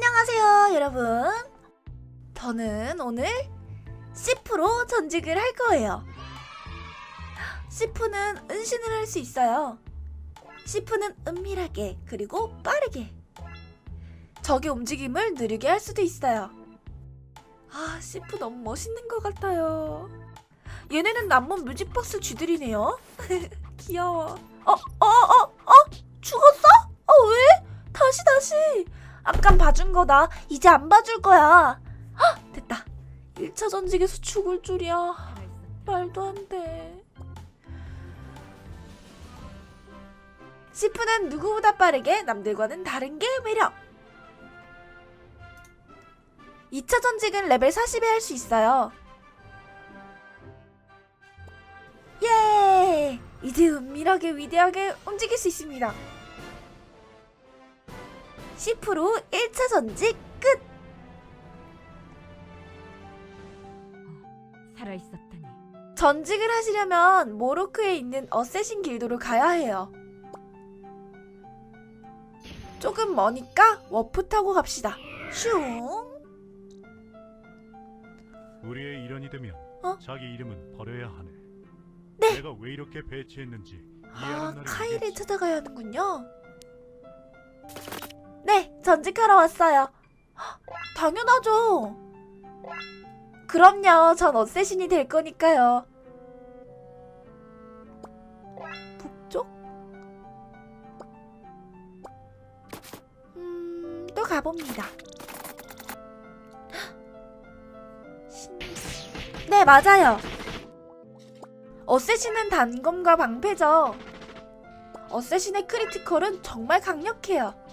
안녕하세요, 여러분. 저는 오늘 시프로 전직을 할 거예요. 시프는 은신을 할 수 있어요. 시프는 은밀하게 그리고 빠르게 적의 움직임을 느리게 할 수도 있어요. 아, 시프 너무 멋있는 것 같아요. 얘네는 남문 뮤직박스 쥐들이네요. 귀여워. 어, 어, 어, 어? 죽었어? 어, 왜? 아깐 봐준 거다. 이제 안 봐줄 거야. 헉, 됐다. 1차 전직에서 죽을 줄이야. 말도 안 돼. 시프는 누구보다 빠르게 남들과는 다른 게 매력. 2차 전직은 레벨 40에 할 수 있어요. 예! 이제 은밀하게 위대하게 움직일 수 있습니다. 시프로 1차 전직 끝! 살아있었다니. 전직을 하시려면 모로크에 있는 어쌔신 길도를 가야 해요. 조금 머니까 워프 타고 갑시다. 슝! 우리의 일원이 되면 어? 자기 이름은 버려야 하네. 네. 내가 왜 이렇게 배치했는지 아, 이해하는 날이 카이를 오겠지. 찾아가야 하는군요. 네, 전직하러 왔어요. 헉, 당연하죠. 그럼요, 전 어쌔신이 될 거니까요. 북쪽? 음, 또 가봅니다. 신- 네, 맞아요. 어쌔신은 단검과 방패죠. 어쌔신의 크리티컬은 정말 강력해요.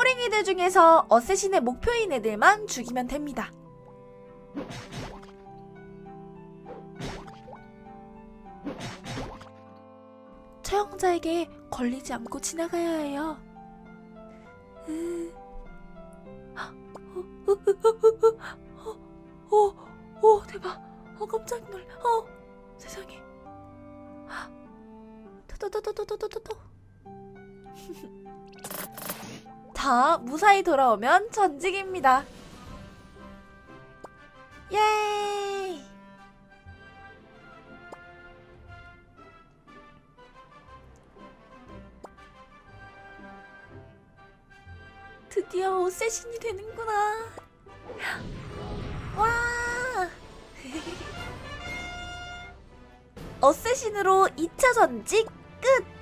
포링이들 중에서 어쌔신의 목표인 애들만 죽이면 됩니다. 처형자에게 걸리지 않고 지나가야 해요. 으... 어, 어, 어, 어, 어, 어, 대박. 어, 깜짝 놀라. 어, 세상에. 토토토토토토토 토. 자, 무사히 돌아오면 전직입니다. 예이! 드디어 오세신이 되는구나. 와! 어쌔신으로 2차 전직 끝!